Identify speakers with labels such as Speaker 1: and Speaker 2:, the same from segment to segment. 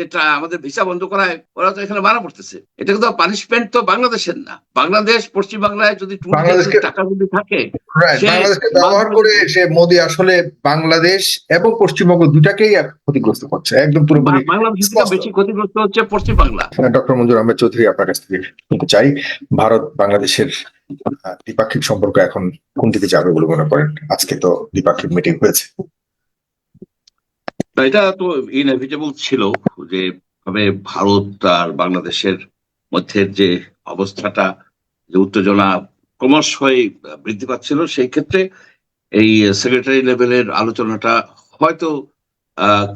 Speaker 1: যেটা আমাদের ভিসা বন্ধ করায় ওরা তো এখানে মারা পড়তেছে। এটা কিন্তু পানিশমেন্ট তো বাংলাদেশের না। বাংলাদেশ পশ্চিম বাংলায় যদি tourism টাকা যদি থাকে
Speaker 2: ব্যবহার করে সে মোদি আসলে বাংলাদেশ এবং পশ্চিমবঙ্গ দুটাকেই ক্ষতিগ্রস্ত করছে একদম পুরোপুরি
Speaker 1: বাংলাদেশ বেশি ক্ষতিগ্রস্ত হচ্ছে পশ্চিম বাংলা
Speaker 2: ডক্টর মঞ্জুর আহমেদ চৌধুরী আপনার কাছ থেকে শুনতে চাই। ভারত বাংলাদেশের দ্বিপাক্ষিক সম্পর্ক এখন কোন দিকে যাবে বলে মনে করেন? আজকে তো দ্বিপাক্ষিক মিটিং হয়েছে।
Speaker 1: এটা তো ইনএভিটেবল ছিল যে ভাবে ভারত আর বাংলাদেশের মধ্যে যে অবস্থাটা, যে উত্তেজনা ক্রমশই বৃদ্ধি পাচ্ছিল, সেই ক্ষেত্রে এই সেক্রেটারি লেভেলের আলোচনাটা হয়তো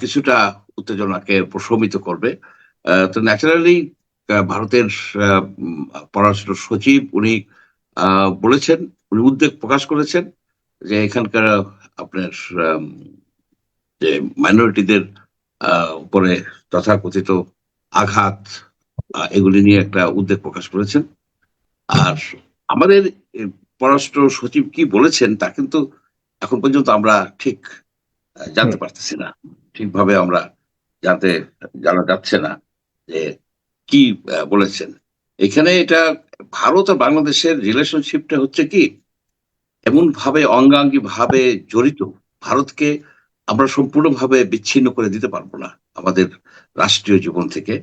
Speaker 1: কিছুটা উত্তেজনাকে প্রশমিত করবে। তো ন্যাচারালি ভারতের পররাষ্ট্র সচিব উনি বলেছেন, উনি উদ্বেগ প্রকাশ করেছেন যে এখানকার আপনার যে মাইনরিটিদের উপরে তথাকথিত আঘাত এগুলি নিয়ে একটা উদ্বেগ প্রকাশ করেছেন। আর আমাদের পররাষ্ট্র সচিব কি বলেছেন তা কিন্তু এখন পর্যন্ত আমরা ঠিক জানতে পারতেছি না। ঠিকভাবে আমরা জানতে, জানা যাচ্ছে না যে কি বলেছেন। এখানে এটা ভারত আর বাংলাদেশের রিলেশনশিপটা হচ্ছে কি এমন ভাবে অঙ্গাঙ্গি ভাবে জড়িত। ভারতকে আমরা সম্পূর্ণভাবে বিচ্ছিন্ন করে দিতে পারব না আমাদের রাষ্ট্রীয় জীবন থেকে।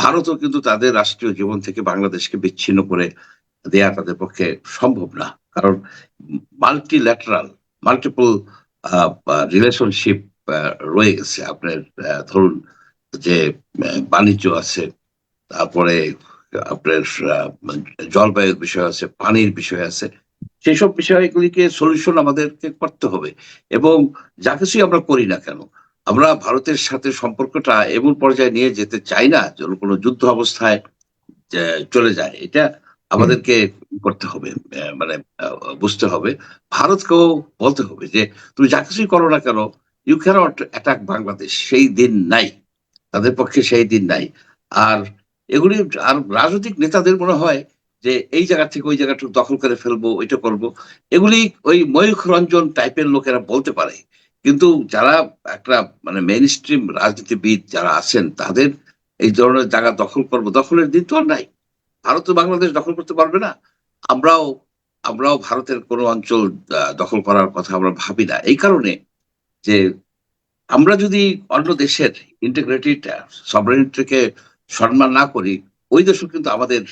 Speaker 1: ভারতও কিন্তু তাদের রাষ্ট্রীয় জীবন থেকে বাংলাদেশকে বিচ্ছিন্ন করে দেয়া তাদের পক্ষে সম্ভব না। কারণ মাল্টিল্যাটারাল মাল্টিপল রিলেশনশিপ রয়ে গেছে। আপনার ধরুন যে বাণিজ্য আছে, তারপরে আপনার জলবায়ুর বিষয় আছে, পানির বিষয় আছে সেই সব বিষয়গুলিকে সলিউশন আমাদেরকে করতে হবে। এবং যা কিছুই আমরা করি না কেন, আমরা ভারতের সাথে সম্পর্কটা এমন পর্যায়ে নিয়ে যেতে চাই না যেন কোনো যুদ্ধ অবস্থায় চলে যায়। এটা আমাদেরকে করতে হবে মানে বুঝতে হবে। ভারতকেও বলতে হবে যে, তুমি যা কিছুই করো না কেন ইউ ক্যানট অ্যাটাক বাংলাদেশ সেই দিন নাই। তাদের পক্ষে সেই দিন নাই। আর এগুলি, আর রাজনৈতিক নেতাদের মনে হয় যে এই জায়গা থেকে ওই জায়গাটুকু দখল করে ফেলব, ওইটা করব। এগুলি ওই ময়ূখ রঞ্জন টাইপের লোকেরা বলতে পারে। কিন্তু যারা একটা মানে মেইন স্ট্রিম রাজনীতিবিদ যারা আছেন, তাদের এই ধরনের জায়গা দখল করব, দখলের দিন তো আর নাই। ভারত বাংলাদেশ দখল করতে পারবে না। আমরাও আমরাও ভারতের কোনো অঞ্চল দখল করার কথা আমরা ভাবি না। এই কারণে যে আমরা যদি অন্য দেশের ইন্টিগ্রিটিটা সবরেনিটিকে সম্মান না করি ওই দেশও কিন্তু আমাদের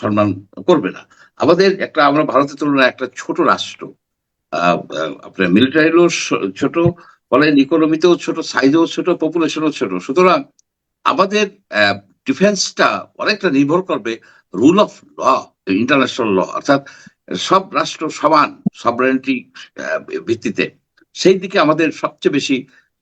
Speaker 1: সম্মান করবে না। আমাদের একটা, আমরা ভারতের তুলনায় একটা ছোট রাষ্ট্র। আপনার মিলিটারিরও ছোট বলেন ইকোনমিতেও ছোট সাইজেও ছোট পপুলেশনও ছোট। সুতরাং আমাদের ডিফেন্সটা অনেকটা নির্ভর করবে rule of law international law অর্থাৎ সব রাষ্ট্র সমান সবরেনিটি ভিত্তিতে। সেই দিকে আমাদের সবচেয়ে বেশি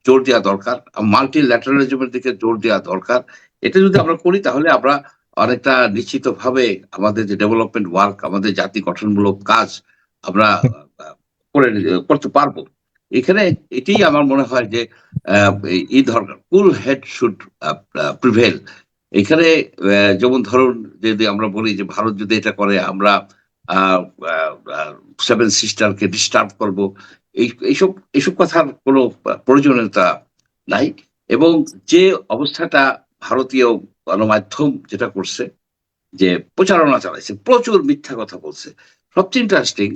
Speaker 1: জোর দেওয়া দরকার মাল্টি ল্যাটারালিজমের দিকে জোর দেওয়া দরকার। এটা যদি আমরা করি, তাহলে আমরা অনেকটা নিশ্চিতভাবে আমাদের যে ডেভেলপমেন্ট ওয়ার্ক আমাদের জাতি গঠনমূলক কাজ আমরা করে, করতে পারব। এখানে এটাই আমার মনে হয় যে এই- ধরনের কুল হেড শুড প্রিভেল এখানে যেমন ধরুন যদি আমরা বলি যে ভারত যদি এটা করে, আমরা সেভেন সিস্টারকে ডিস্টার্ব করব, এই, এইসব এইসব কথার কোনো প্রয়োজনীয়তা নাই। এবং যে অবস্থাটা ভারতীয় গণমাধ্যম যেটা করছে, যে প্রচারণা চালাইছে, প্রচুর মিথ্যা কথা বলছে। সবচেয়ে ইন্টারেস্টিং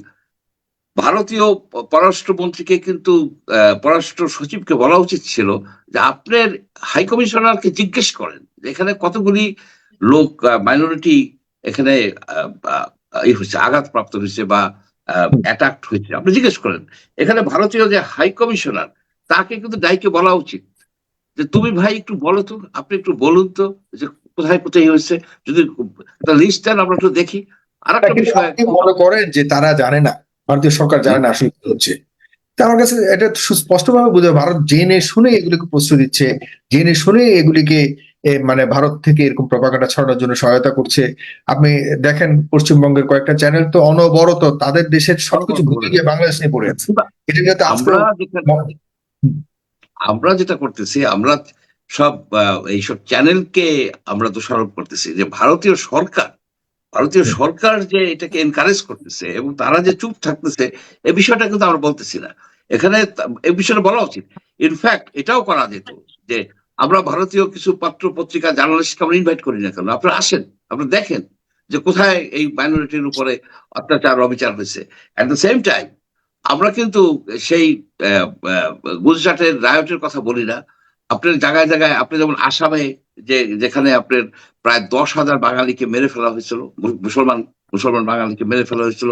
Speaker 1: ভারতীয় পররাষ্ট্রমন্ত্রীকে কিন্তু পররাষ্ট্র সচিবকে বলা উচিত ছিল যে আপনার হাই কমিশনারকে জিজ্ঞেস করেন এখানে কতগুলি লোক মাইনরিটি এখানে ই হয়েছে, আঘাতপ্রাপ্ত হয়েছে বা অ্যাটাক হয়েছে। আপনি জিজ্ঞেস করেন। এখানে ভারতীয় যে হাই কমিশনার তাকে কিন্তু ডাইকে বলা উচিত। যে তুমি ভাই একটু বলো তো আপনি একটু বলুন তো যে কোথায় কোথায় হয়েছে যদি লিস্ট দেন আমরা একটু দেখি। আর একটা বিষয়
Speaker 2: মনে করেন যে তারা জানে না ভারতীয় সরকার জানে না আসলে কি হচ্ছে। আমার কাছে এটা সুস্পষ্টভাবে বোঝা ভারত জেনে শুনে এগুলিকে প্রশ্রয় দিচ্ছে জেনে শুনে এগুলিকে মানে ভারত থেকে এরকম প্রপাগান্ডা ছড়ানোর জন্য সহায়তা করছে। আপনি দেখেন পশ্চিমবঙ্গের কয়েকটা চ্যানেল তো অনবরত তাদের দেশের সবকিছু ভুলে গিয়ে বাংলাদেশ নিয়ে পড়ে আছে। এটা যাতে
Speaker 1: আমরা আমরা যেটা করতেছি আমরা সব এইসব চ্যানেলকে আমরা দোষারোপ করতেছি যে ভারতীয় সরকার ভারতীয় সরকার যে এটাকে এনকারেজ করতেছে এবং তারা যে চুপ থাকতেছে এই বিষয়টা কিন্তু আমরা বলতেছি না। এখানে এ এই বিষয়টা বলা উচিত। ইনফ্যাক্ট এটাও করা যেত যে আমরা ভারতীয় কিছু পাত্র পত্রিকা জার্নালিস্টকে আমরা ইনভাইট করি না কেন? আপনারা আসেন আপনারা দেখেন যে কোথায় এই মাইনরিটির উপরে অত্যাচার অবিচার হয়েছে। অ্যাট দ্য সেম টাইম আমরা কিন্তু সেই গুজরাটের রায়টের কথা বলি না। আপনার জায়গায় জায়গায় আপনি যেমন আসামে যে যেখানে আপনার প্রায় দশ হাজার বাঙালিকে মেরে ফেলা হয়েছিল মুসলমান মুসলমান বাঙালিকে মেরে ফেলা হয়েছিল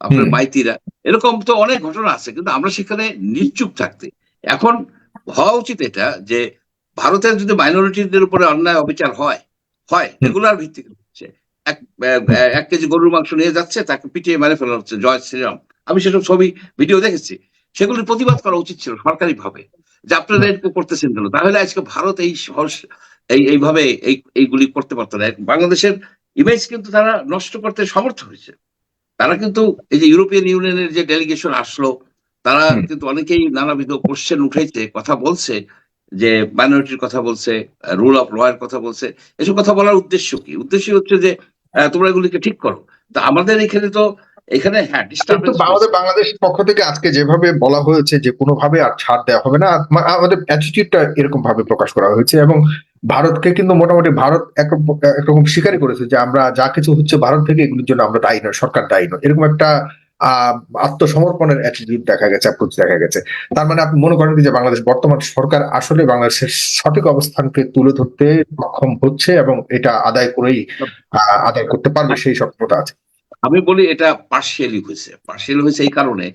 Speaker 1: আপনার মাইতিরা। এরকম তো অনেক ঘটনা আছে কিন্তু আমরা সেখানে নিশ্চুপ থাকতে। এখন হওয়া উচিত এটা যে ভারতের যদি মাইনরিটিদের উপরে অন্যায় অবিচার হয় হয় রেগুলার ভিত্তিতে হচ্ছে। এক কেজি গরুর মাংস নিয়ে যাচ্ছে তাকে পিটিয়ে মেরে ফেলা হচ্ছে জয় শ্রীরাম। আমি সেসব ছবি ভিডিও দেখেছি। সেগুলির প্রতিবাদ করা উচিত ছিল সরকারি ভাবে যে আপনারা এরকম করতেছেন কেন? তাহলে আজকে ভারত এই এই এইভাবে এই এইগুলি করতে পারতো না। বাংলাদেশের ইমেজ কিন্তু তারা নষ্ট করতে সমর্থ হয়েছে। তারা কিন্তু এই যে ইউরোপিয়ান ইউনিয়নের যে ডেলিগেশন আসলো তারা কিন্তু অনেকেই নানাবিধ কোশ্চেন উঠেছে কথা বলছে যে মাইনরিটির কথা বলছে রুল অফ ল এর কথা বলছে। এসব কথা বলার উদ্দেশ্য কি? উদ্দেশ্য হচ্ছে যে তোমরা এগুলিকে ঠিক করো। তা আমাদের এখানে তো এখানে হ্যাঁ
Speaker 2: কিন্তু আমাদের বাংলাদেশ পক্ষ থেকে আজকে যেভাবে বলা হয়েছে যে কোনোভাবে আর ছাড় দেওয়া হবে না আমাদের অ্যাটিটিউডটা এরকম ভাবে প্রকাশ করা হয়েছে এবং ভারতকে কিন্তু মোটামুটি ভারত একরকম স্বীকারই করেছে যে আমরা যা কিছু হচ্ছে ভারত থেকে এগুলির জন্য আমরা দায়ী নয় সরকার দায়ী নয়। এরকম একটা আহ আত্মসমর্পণের অ্যাটিটিউড দেখা গেছে অ্যাপ্রোচ দেখা গেছে। তার মানে আপনি মনে করেন যে বাংলাদেশ বর্তমান সরকার আসলে বাংলাদেশের সঠিক অবস্থানকে তুলে ধরতে সক্ষম হচ্ছে এবং এটা আদায় করেই আহ, আদায় করতে পারবে সেই সক্ষমতা আছে।
Speaker 1: আমি বলি এটা পার্শিয়ালি হয়েছে। পার্শিয়ালি হয়েছে এই কারণে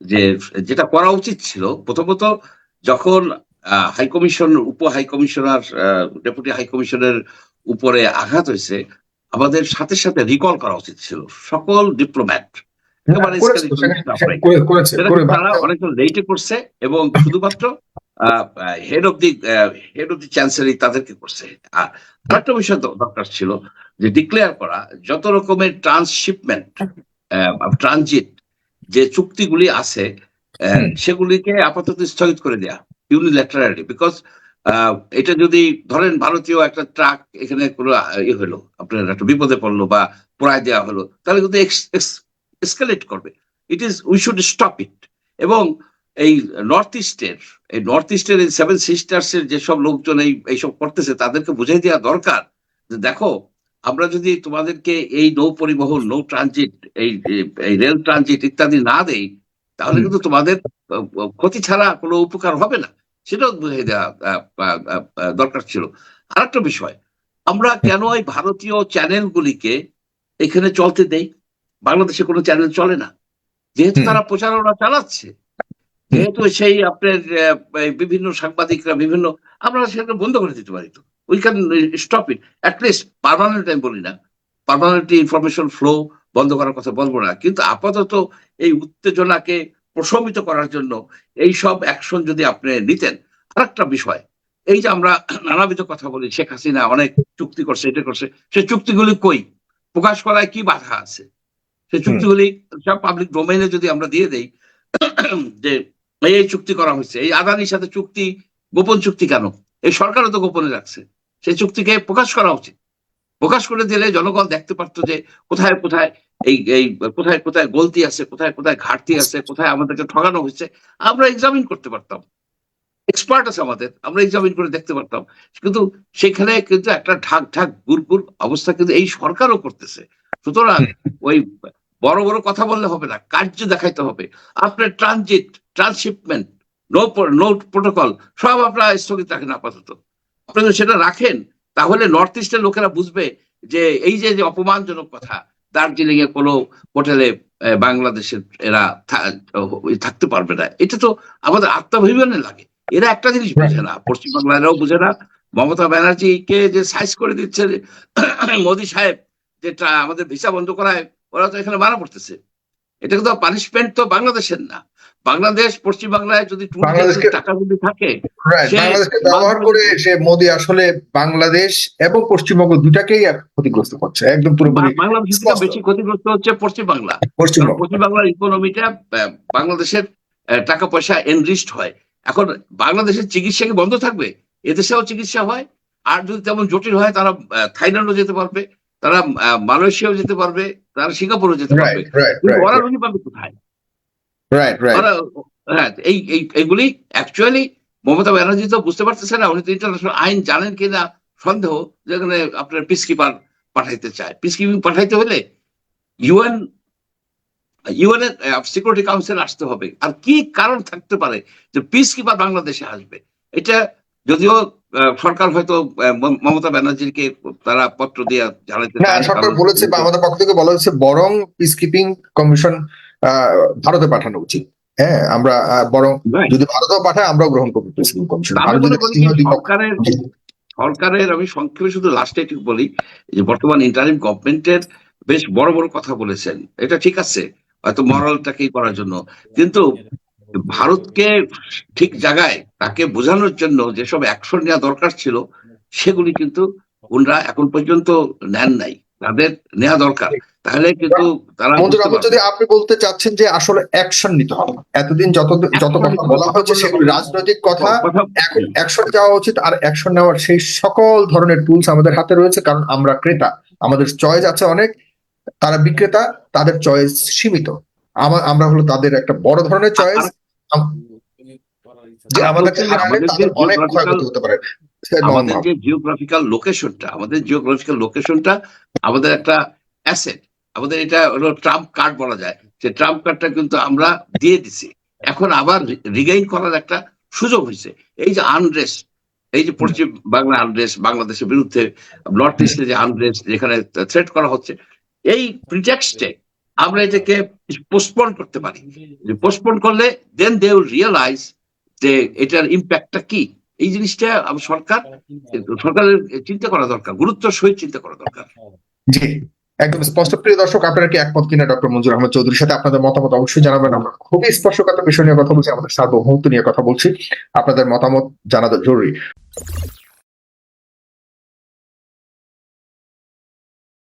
Speaker 1: যে যেটা করা উচিত ছিল প্রথমত যখন হাই কমিশন উপ হাইকমিশনার ডেপুটি হাইকমিশনের উপরে আঘাত হয়েছে আমাদের সাথে সাথে রিকল করা উচিত ছিল। সকল ডিপ্লোম্যাট তারা অনেকটা লেটে করছে এবং শুধুমাত্র head of the head of the chancellery তাদেরকে করছে। আর আরেকটা বিষয় দরকার ছিল যে ডিক্লেয়ার করা যত রকমের ট্রান্সশিপমেন্ট ট্রানজিট যে চুক্তিগুলি আছে সেগুলিকে আপাতত স্থগিত করে দেয়া ইউনিল্যাটারালি বিকজ এটা যদি ধরেন ভারতীয় একটা ট্রাক এখানে কোনো ইয়ে হলো আপনার একটা বিপদে পড়ল বা পোড়ায় দেওয়া হলো তাহলে কিন্তু এসকালেট করবে। It is we should stop it এবং এই নর্থ ইস্টের এই নর্থ ইস্টের এই সেভেন সিস্টার্স এর যেসব লোকজন এই এইসব করতেছে তাদেরকে বুঝাই দেওয়া দরকার যে দেখো আমরা যদি তোমাদেরকে এই নৌ পরিবহন নৌ ট্রানজিট এই এই রেল ট্রানজিট ইত্যাদি না দেই তাহলে কিন্তু তোমাদের ক্ষতি ছাড়া কোনো উপকার হবে না। সেটাও বুঝাই দেওয়া দরকার ছিল। আরেকটা বিষয় আমরা কেন এই ভারতীয় চ্যানেলগুলিকে এখানে চলতে দেই? বাংলাদেশে কোনো চ্যানেল চলে না। যেহেতু তারা প্রচারণা চালাচ্ছে যেহেতু সেই আপনার বিভিন্ন সাংবাদিকরা বিভিন্ন আমরা সেটা বন্ধ করে দিতে পারি তো। We can stop it at least permanent আমি বলি না। পার্মানেন্টলি ইনফরমেশন ফ্লো বন্ধ করার কথা বলব না। কিন্তু আপাতত এই উত্তেজনাকে প্রশমিত করার জন্য এই সব অ্যাকশন যদি আপনি নিতেন আরেকটা বিষয় এই যে আমরা নানাবিধ কথা বলি শেখ হাসিনা অনেক চুক্তি করছে এটা করছে সে চুক্তিগুলি কই? প্রকাশ করায় কি বাধা আছে? সে চুক্তিগুলি সব পাবলিক ডোমেইনে যদি আমরা দিয়ে দেই যে এই চুক্তি করা হয়েছে। এই আদানির সাথে চুক্তি গোপন চুক্তি কেন? এই সরকারও তো গোপনে রাখছে। সেই চুক্তিকে প্রকাশ করা উচিত। প্রকাশ করে দিলে জনগণ দেখতে পারতো যে কোথায় কোথায় এই এই কোথায় কোথায় গলতি আছে কোথায় কোথায় ঘাটতি আছে কোথায় আমাদেরকে ঠকানো হয়েছে আমরা এক্সামিন করতে পারতাম। এক্সপার্ট আছে আমাদের আমরা এক্সামিন করে দেখতে পারতাম। কিন্তু সেখানে কিন্তু একটা ঢাক ঢাক গুড়গুড় অবস্থা কিন্তু এই সরকারও করতেছে। সুতরাং ওই বড় বড় কথা বললে হবে না কার্য দেখাইতে হবে। আপনার transit transshipment no no protocol সব আপনারা স্থগিত রাখেন আপাতত। আপনি যদি সেটা রাখেন তাহলে নর্থ ইস্টের লোকেরা বুঝবে যে এই যে যে অপমানজনক কথা দার্জিলিং এ কোনো হোটেলে বাংলাদেশের এরা থাকতে পারবে না। এটা তো আমাদের আত্মাভিমানে লাগে। এরা একটা জিনিস বোঝে না পশ্চিমবাংলারাও বুঝে না। মমতা ব্যানার্জিকে যে সাইজ করে দিচ্ছে মোদী সাহেব যেটা আমাদের ভিসা বন্ধ করায় ওরা তো এখানে মারা পড়তেছে। এটা কিন্তু পানিশমেন্ট তো বাংলাদেশের না। বাংলাদেশ যদি ট্যুরিস্টের টাকা যদি থাকে সে-
Speaker 2: বাংলাদেশকে ব্যবহার করে সে মোদি আসলে বাংলাদেশ এবং পশ্চিমবঙ্গ দুটাকেই ক্ষতিগ্রস্ত করছে একদম পুরোপুরি
Speaker 1: বাংলাদেশ বেশি ক্ষতিগ্রস্ত হচ্ছে পশ্চিমবাংলা। কারণ
Speaker 2: পশ্চিমবঙ্গ।
Speaker 1: পশ্চিমবাংলার ইকোনমিটা বাংলাদেশের টাকা পয়সা এনরিস্ট হয়। এখন বাংলাদেশের চিকিৎসা কি বন্ধ থাকবে? এদেশেও চিকিৎসা হয়। আর যদি তেমন জটিল হয় তারা থাইল্যান্ডও যেতে পারবে। তারা মালয়েশিয়াও যেতে পারবে তারা সিঙ্গাপুরও যেতে পারবে। ওরা রুজি পাবে কোথায়? হ্যাঁ এই এই এগুলি অ্যাকচুয়ালি মমতা ব্যানার্জি তো বুঝতে পারতেছে না উনি তো ইন্টারন্যাশনাল আইন জানেন কিনা সন্দেহ যেখানে আপনার পিস কিপার পাঠাইতে চায়। পিস কিপিং পাঠাইতে হলে ইউএন ইউএন এর সিকিউরিটি কাউন্সিল আসতে হবে। আর কি কারণ থাকতে পারে যে পিস কিপার বাংলাদেশে আসবে? এটা যদিও সরকার হয়তো মমতা ব্যানার্জিকে তারা পত্র দিয়ে জানাতে
Speaker 2: না সরকার বলেছে বা আমাদের পক্ষ থেকে বলা হয়েছে বরং পিস কিপিং কমিশন ভারতে পাঠানো উচিত। হ্যাঁ আমরা বরং যদি ভারতেও পাঠায় আমরাও গ্রহণ করব পিস কিপিং কমিশন ভারত
Speaker 1: সরকারের সরকারের আমি সংক্ষেপে শুধু লাস্টে একটু বলি যে বর্তমান ইন্টারিম গভর্নমেন্টের বেশ বড় বড় কথা বলেছেন। এটা ঠিক আছে হয়তো মরালটাকেই করার জন্য। কিন্তু ভারতকে ঠিক জায়গায় তাকে বোঝানোর জন্য যেসব অ্যাকশন নেওয়া দরকার ছিল সেগুলি কিন্তু ওনারা এখন পর্যন্ত নেন নাই। তাদের নেওয়া দরকার। তাহলে কিন্তু তারা।
Speaker 2: যদি আপনি বলতে চাচ্ছেন যে আসলে অ্যাকশন নিতে হবে এতদিন যত যত কথা বলা হয়েছে সেগুলি রাজনৈতিক কথা এখন অ্যাকশন যাওয়া উচিত আর অ্যাকশন নেওয়ার সেই সকল ধরনের টুলস আমাদের হাতে রয়েছে কারণ আমরা ক্রেতা। আমাদের চয়েস আছে অনেক তারা বিক্রেতা তাদের চয়েস সীমিত। আমা- আমরা হলো তাদের একটা বড় ধরনের চয়েস যে আমাদেরকে হারালে
Speaker 1: আমাদের
Speaker 2: তাদের অনেক ক্ষয়ক্ষতি হতে পারে।
Speaker 1: আমাদের যে জিওগ্রাফিক্যাল লোকেশনটা আমাদের জিওগ্রাফিক্যাল লোকেশনটা আমাদের একটা অ্যাসেট আমাদের এটা হলো ট্রাম্প কার্ড বলা যায়। যে ট্রাম্প কার্ডটা কিন্তু আমরা দিয়ে দিছি। এখন আবার রিগাইন করার একটা সুযোগ হয়েছে। এই যে আনরেস্ট এই যে পশ্চিম বাংলা আনরেস্ট বাংলাদেশের বিরুদ্ধে নর্থ ইস্টে যে আনরেস্ট যেখানে থ্রেট করা হচ্ছে এই প্রিটেক্সটে আমরা এটাকে পোস্টপন করতে পারি। পোস্টপন করলে দেন দে উইল রিয়েলাইজ যে এটার ইম্প্যাক্টটা কি। এই জিনিসটা সরকার, সরকারের চিন্তা করা দরকার, গুরুত্ব সহিত চিন্তা করা দরকার।
Speaker 2: জি, একদম স্পষ্ট। প্রিয় দর্শক, আপনারা কি একমত কিনা, ডক্টর মঞ্জুর আহমদ চৌধুরীর সাথে আপনাদের মতামত অবশ্যই জানাবেন। আমরা খুবই স্পর্শকাতর বিষয় নিয়ে কথা বলছি, আমাদের সার্বভৌমত্ব নিয়ে কথা বলছি। আপনাদের মতামত জানা জরুরি।